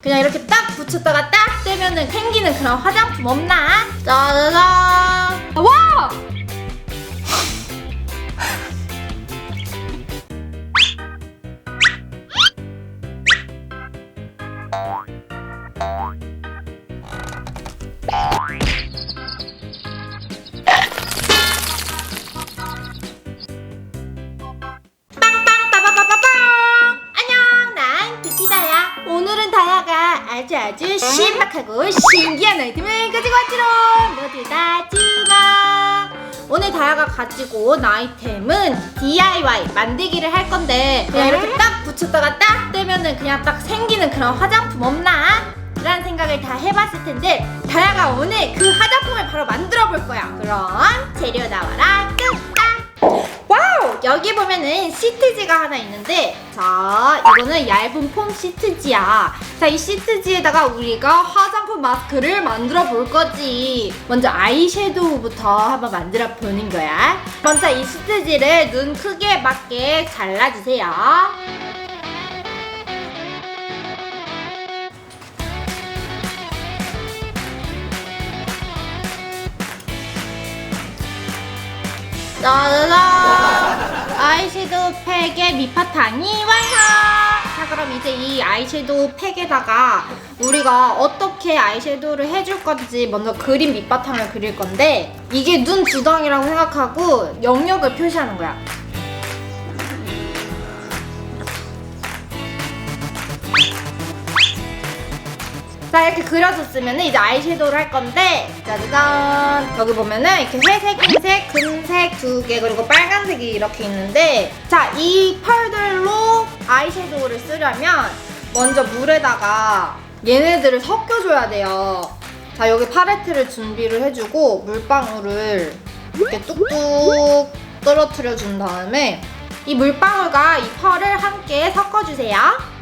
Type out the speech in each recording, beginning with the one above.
그냥 이렇게 딱 붙였다가 딱 떼면은 생기는 그런 화장품 없나? 짜자잔! 와! 신박하고 신기한 아이템을 가지고 왔지롱 모두 다 주목 오늘 다야가 가지고 온 아이템은 DIY 만들기를 할 건데 그냥 이렇게 딱 붙였다가 딱 떼면은 그냥 딱 생기는 그런 화장품 없나? 라는 생각을 다 해봤을 텐데 다야가 오늘 그 화장품을 바로 만들어 볼 거야 그럼 재료 나와라! 여기 보면은 시트지가 하나 있는데 자 이거는 얇은 폼 시트지야. 자 이 시트지에다가 우리가 화장품 마스크를 만들어 볼 거지. 먼저 아이섀도우부터 한번 만들어 보는 거야. 먼저 이 시트지를 눈 크기에 맞게 잘라주세요. 짜자잔 아이섀도우 팩의 밑바탕이 완성! 자 그럼 이제 이 아이섀도우 팩에다가 우리가 어떻게 아이섀도우를 해줄 건지 먼저 그림 밑바탕을 그릴 건데 이게 눈 두덩이라고 생각하고 영역을 표시하는 거야 자 이렇게 그려줬으면 이제 아이섀도우를 할 건데 짜자잔. 여기 보면은 이렇게 회색, 흰색, 금색 두 개 그리고 빨간색이 이렇게 있는데 자 이 펄들로 아이섀도우를 쓰려면 먼저 물에다가 얘네들을 섞여줘야 돼요. 자 여기 팔레트를 준비를 해주고 물방울을 이렇게 뚝뚝 떨어뜨려 준 다음에 이 물방울과 이 펄을 함께 섞어주세요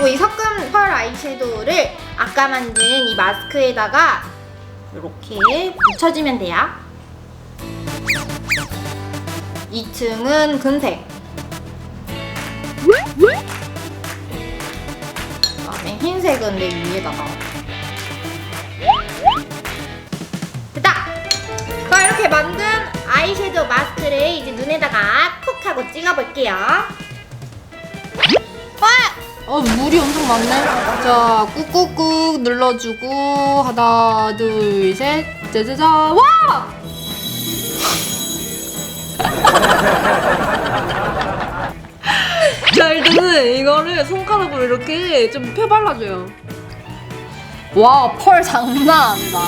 그리고 이 섞은 펄 아이섀도우를 아까 만든 이 마스크에다가 이렇게 붙여주면 돼요. 2층은 금색. 그다음에 흰색은 내 위에다가. 됐다. 자 이렇게 만든 아이섀도우 마스크를 이제 눈에다가 콕 하고 찍어볼게요. 와! 어 물이 엄청 많네. 자 꾹꾹꾹 눌러주고 하나 둘 셋 짜자자 와! 자 일단은 이거를 손가락으로 이렇게 좀 펴발라줘요 와 펄 장난 아니다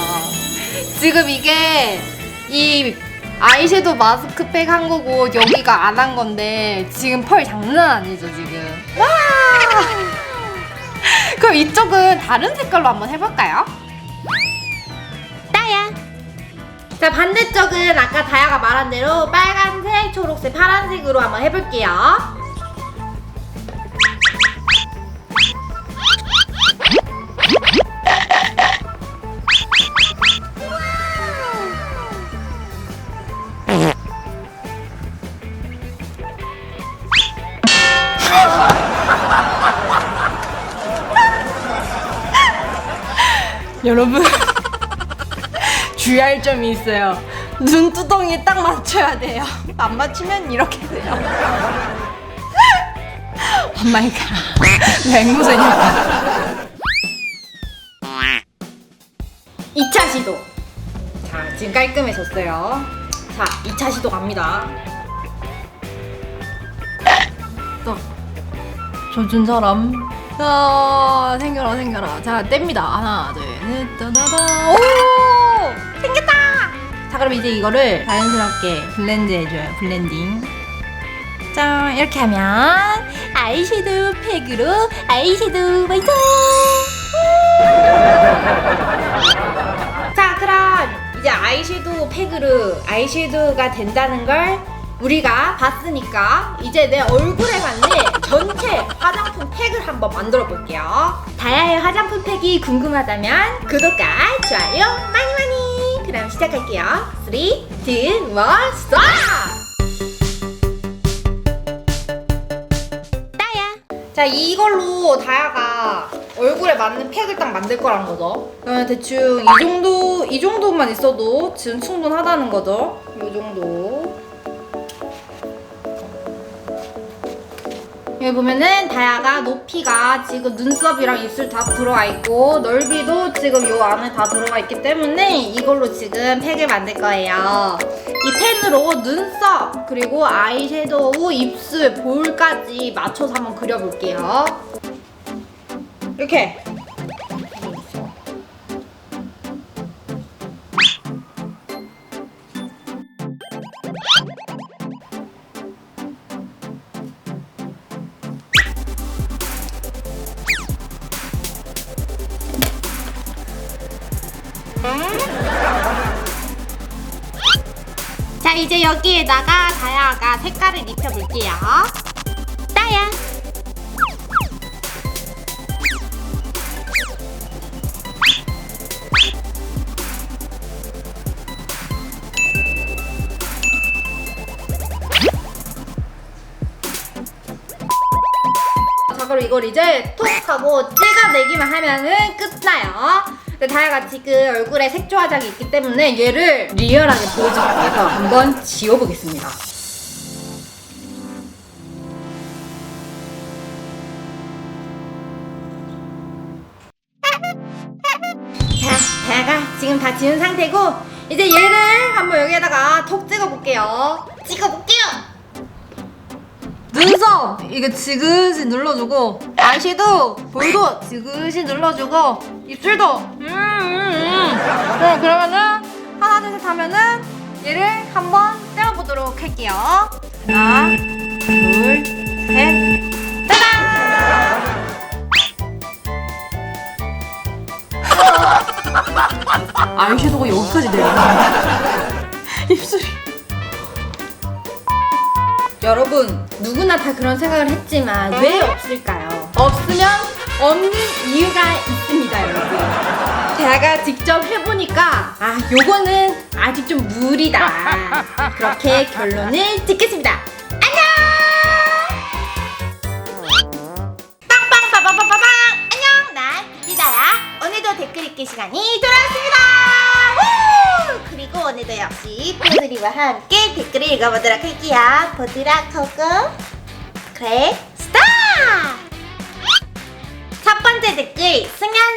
지금 이게 이 아이섀도우 마스크팩 한 거고 여기가 안 한 건데 지금 펄 장난 아니죠 지금 와 그럼 이쪽은 다른 색깔로 한번 해볼까요? 따야. 자 반대쪽은 아까 다야가 말한 대로 빨간색, 초록색, 파란색으로 한번 해볼게요. 여러분 주의할 점이 있어요. 눈두덩이 딱 맞춰야 돼요. 안 맞추면 이렇게 돼요. 왜 앵무새냐? 2차 시도. 자 지금 깔끔해졌어요. 자 2차 시도 갑니다. 젖은 사람. 아, 생겨라, 생겨라. 자, 뗍니다. 하나, 둘, 셋, 따다다. 오! 생겼다! 자, 그럼 이제 이거를 자연스럽게 블렌드 해줘요. 블렌딩. 짠, 이렇게 하면 아이섀도우 팩으로 아이섀도우 완성! 자 그럼 이제 아이섀도우 팩으로 아이섀도우가 된다는 걸 우리가 봤으니까 이제 내 얼굴에 맞는 전체 화장품 팩을 한번 만들어 볼게요. 다야의 화장품 팩이 궁금하다면 구독과 좋아요 많이 많이. 그럼 시작할게요. 3, 2, 1, 4. 다야. 자 이걸로 다야가 얼굴에 맞는 팩을 딱 만들 거란 거죠. 그러면 대충 이 정도 이 정도만 있어도 지금 충분하다는 거죠. 이 정도. 여기 보면은 다야가 높이가 지금 눈썹이랑 입술 다 들어가 있고 넓이도 지금 요 안에 다 들어가 있기 때문에 이걸로 지금 팩을 만들 거예요. 이 펜으로 눈썹 그리고 아이섀도우, 입술, 볼까지 맞춰서 한번 그려볼게요. 이렇게. 자 이제 여기에다가 다야가 색깔을 입혀볼게요. 따야. 자 그럼 이걸 이제 톡 하고 찍어내기만 하면은 끝나요. 근데 다야가 지금 얼굴에 색조 화장이 있기 때문에 얘를 리얼하게 보여주기 위해서 한번 지워보겠습니다. 자 다야가 지금 다 지운 상태고 이제 얘를 한번 여기에다가 톡 찍어볼게요. 찍어볼게요. 눈썹! 이게 지그시 눌러주고 아이섀도우 볼도 지그시 눌러주고 입술도. 음, 음, 음. 그럼 그러면은 하나 둘 셋 하면은 얘를 한번 떼어보도록 할게요. 하나 둘셋. 짜잔! 아이섀도우가 여기까지 내려가 여러분 누구나 다 그런 생각을 했지만 왜 없을까요? 없으면 없는 이유가 있습니다 여러분. 제가 직접 해보니까 아 요거는 아직 좀 무리다. 그렇게 결론을 짓겠습니다. 안녕! 빵빵 빠바바바방 안녕! 난 이다야. 오늘도 댓글 읽기 시간이 우! 오늘도 역시 보드리와 함께 댓글을 읽어보도록 할게요 보드라 코고 그래 스타 첫 번째 댓글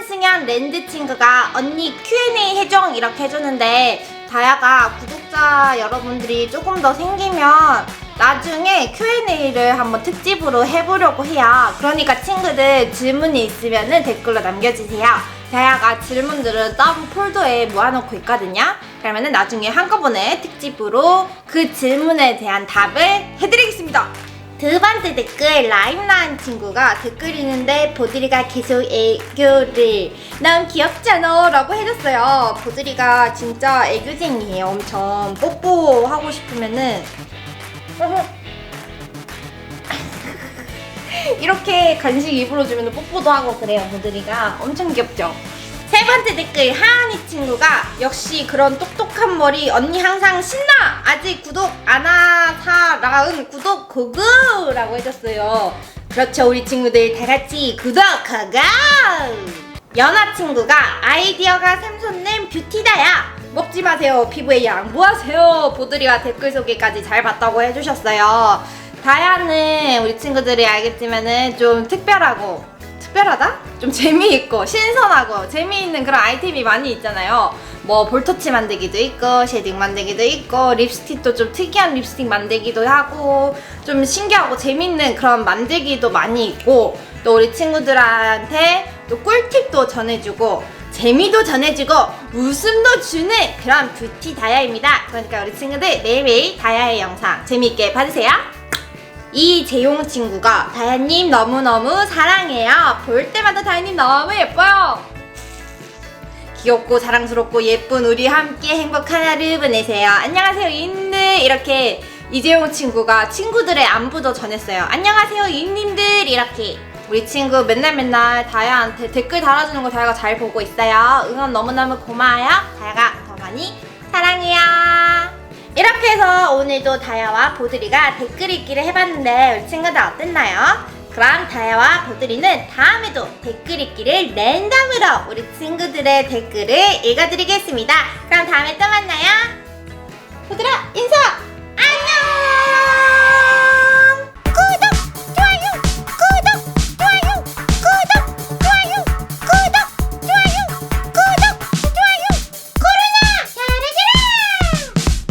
승현 랜드 친구가 언니 Q&A 해줘 이렇게 해주는데 다야가 구독자 여러분들이 조금 더 생기면 나중에 Q&A를 한번 특집으로 해보려고 해요. 그러니까 친구들 질문이 있으면 댓글로 남겨주세요. 다야가 질문들을 따로 폴더에 모아놓고 있거든요. 그러면 나중에 한꺼번에 특집으로 그 질문에 대한 답을 해드리겠습니다. 두 번째 댓글 라임라는 친구가 댓글 읽는데 보드리가 계속 애교를. 난 귀엽잖아? 라고 해줬어요. 보드리가 진짜 애교쟁이에요. 엄청 뽀뽀하고 싶으면은. 이렇게 간식 입으로 주면 뽀뽀도 하고 그래요 보드리가. 엄청 귀엽죠 세 번째 댓글 하은이 친구가 역시 그런 똑똑한 머리 언니 항상 신나! 아직 구독 안 하사라은 구독 고고라고 해줬어요. 그렇죠 우리 친구들 다 같이 구독하고! 연아 친구가 아이디어가 샘솟는 뷰티다야! 먹지 마세요 피부에 양보하세요! 보드리와 댓글 소개까지 잘 봤다고 해주셨어요. 다야는 우리 친구들이 알겠지만은 좀 특별하고 특별하다? 좀 재미있고 신선하고 재미있는 그런 아이템이 많이 있잖아요. 뭐 볼터치 만들기도 있고 쉐딩 만들기도 있고 립스틱도 좀 특이한 립스틱 만들기도 하고 좀 신기하고 재밌는 그런 만들기도 많이 있고 또 우리 친구들한테 또 꿀팁도 전해주고 재미도 전해주고 웃음도 주는 그런 뷰티 다야입니다. 그러니까 우리 친구들 매일매일 다야의 영상 재미있게 봐주세요. 이재용 친구가 다현님 너무너무 사랑해요. 볼 때마다 다현님 너무 예뻐요. 귀엽고 자랑스럽고 예쁜 우리 함께 행복한 하루 보내세요. 안녕하세요 인들 이렇게 이재용 친구가 친구들의 안부도 전했어요. 안녕하세요 인님들 이렇게 우리 친구 맨날 맨날 다야한테 댓글 달아주는 거 다야가 잘 보고 있어요. 응원 너무너무 고마워요. 다야가 더 많이 사랑해요. 이렇게 해서 오늘도 다야와 보드리가 댓글 읽기를 해봤는데 우리 친구들 어땠나요? 그럼 다야와 보드리는 다음에도 댓글 읽기를 랜덤으로 우리 친구들의 댓글을 읽어드리겠습니다. 그럼 다음에 또 만나요. 보드라 인사!